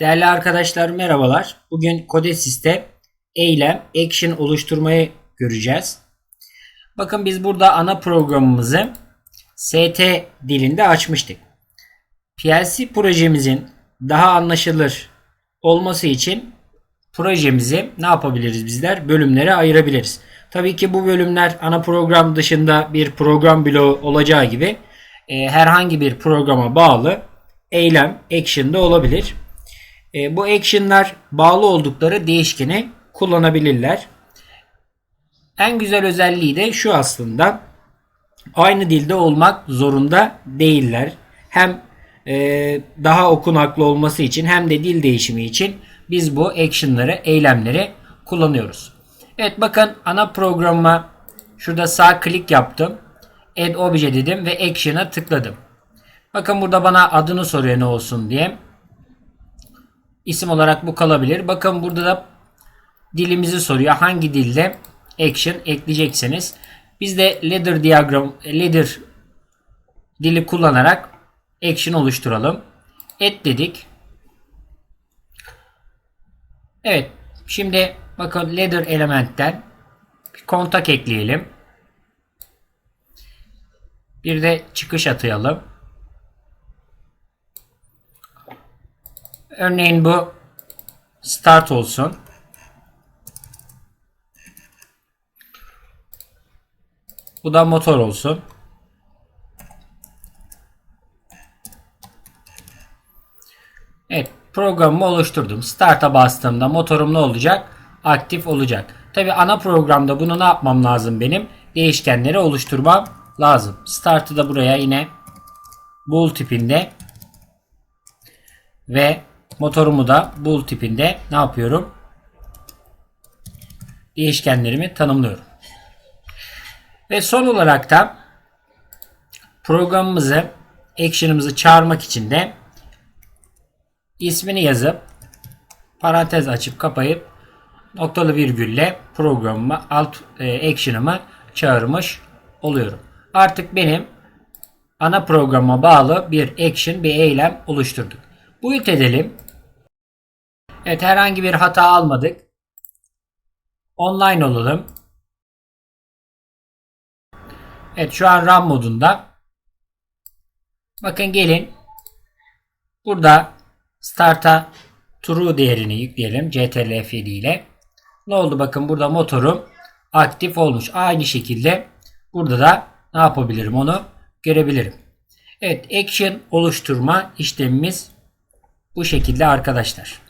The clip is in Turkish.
Değerli arkadaşlar merhabalar. Bugün Codesys'te eylem, action oluşturmayı göreceğiz. Bakın biz burada ana programımızı ST dilinde açmıştık. PLC projemizin daha anlaşılır olması için projemizi ne yapabiliriz bizler? Bölümlere ayırabiliriz. Tabii ki bu bölümler ana program dışında bir program bloğu olacağı gibi e, herhangi bir programa bağlı eylem, action da olabilir. E, bu action'lar bağlı oldukları değişkeni kullanabilirler. En güzel özelliği de şu aslında. Aynı dilde olmak zorunda değiller. Hem e, daha okunaklı olması için hem de dil değişimi için biz bu action'ları, eylemleri kullanıyoruz. Evet bakın ana programıma şurada sağ klik yaptım. Add obje dedim ve action'a tıkladım. Bakın burada bana adını soruyor ne olsun diye. İsim olarak bu kalabilir. Bakın burada da dilimizi soruyor. Hangi dilde action ekleyeceksiniz. Biz de ladder diagram ladder dili kullanarak action oluşturalım. Et dedik. Evet. Şimdi bakın ladder elementten bir kontak ekleyelim. Bir de çıkış atayalım. Örneğin bu start olsun. Bu da motor olsun. Evet programımı oluşturdum. Start'a bastığımda motorum ne olacak? Aktif olacak. Tabi ana programda bunu ne yapmam lazım benim? Değişkenleri oluşturmam lazım. Start'ı da buraya yine bool tipinde ve motorumu da bool tipinde ne yapıyorum? Değişkenlerimi tanımlıyorum. Ve son olarak da programımızı action'ımızı çağırmak için de ismini yazıp parantez açıp kapayıp noktalı virgülle programımı alt e, action'ımı çağırmış oluyorum. Artık benim ana programa bağlı bir action bir eylem oluşturduk. Build edelim. Evet herhangi bir hata almadık. Online olalım. Evet şu an RAM modunda. Bakın gelin. Burada start'a true değerini yükleyelim. CTRL F7 ile. Ne oldu bakın burada motorum aktif olmuş. Aynı şekilde burada da ne yapabilirim onu görebilirim. Evet action oluşturma işlemimiz bu şekilde arkadaşlar.